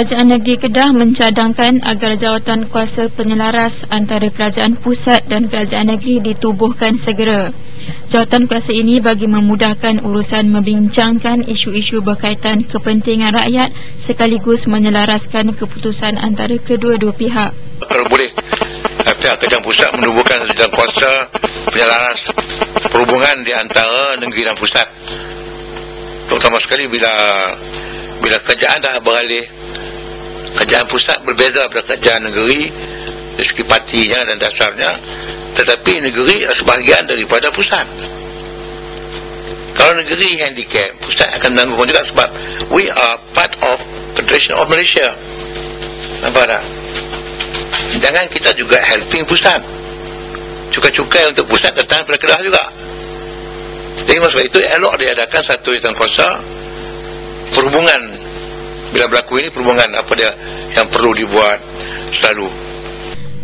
Kerajaan Negeri Kedah mencadangkan agar jawatan kuasa penyelaras antara kerajaan pusat dan kerajaan negeri ditubuhkan segera. Jawatan kuasa ini bagi memudahkan urusan membincangkan isu-isu berkaitan kepentingan rakyat sekaligus menyelaraskan keputusan antara kedua-dua pihak. Kalau boleh eh, pihak kerajaan pusat menubuhkan jawatan kuasa penyelaras perhubungan di antara negeri dan pusat. Terutama sekali bila bila kerajaan dah beralih kerajaan pusat berbeza daripada kerajaan negeri dari segi partinya dan dasarnya tetapi negeri adalah sebahagian daripada pusat. Kalau negeri handicap pusat akan menanggung juga sebab we are part of Federation of Malaysia. Nampak tak? Jangan kita juga helping pusat. Cukai-cukai untuk pusat datang pada Kedah juga. Jadi maksud itu elok diadakan satu yang kuasa perhubungan bila berlaku ini perhubungan apa dia yang perlu dibuat selalu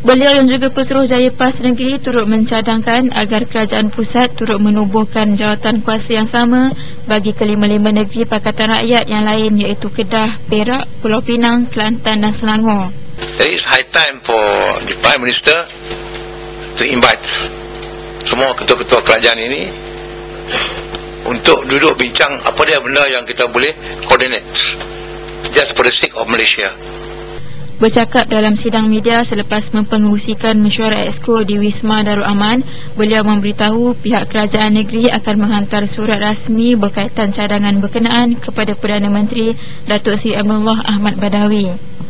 Beliau yang juga Pesuruhjaya PAS Negeri turut mencadangkan agar kerajaan pusat turut menubuhkan jawatan kuasa yang sama bagi kelima-lima negeri Pakatan Rakyat yang lain iaitu Kedah, Perak, Pulau Pinang, Kelantan dan Selangor. Jadi it's high time for the Prime Minister to invite semua ketua-ketua kerajaan ini untuk duduk bincang apa dia benda yang kita boleh coordinate just for the sake of Malaysia. Bercakap dalam sidang media selepas mempengusikan mesyuarat exco di Wisma Darul Aman, beliau memberitahu pihak kerajaan negeri akan menghantar surat rasmi berkaitan cadangan berkenaan kepada Perdana Menteri Datuk Seri Amnullah Ahmad Badawi.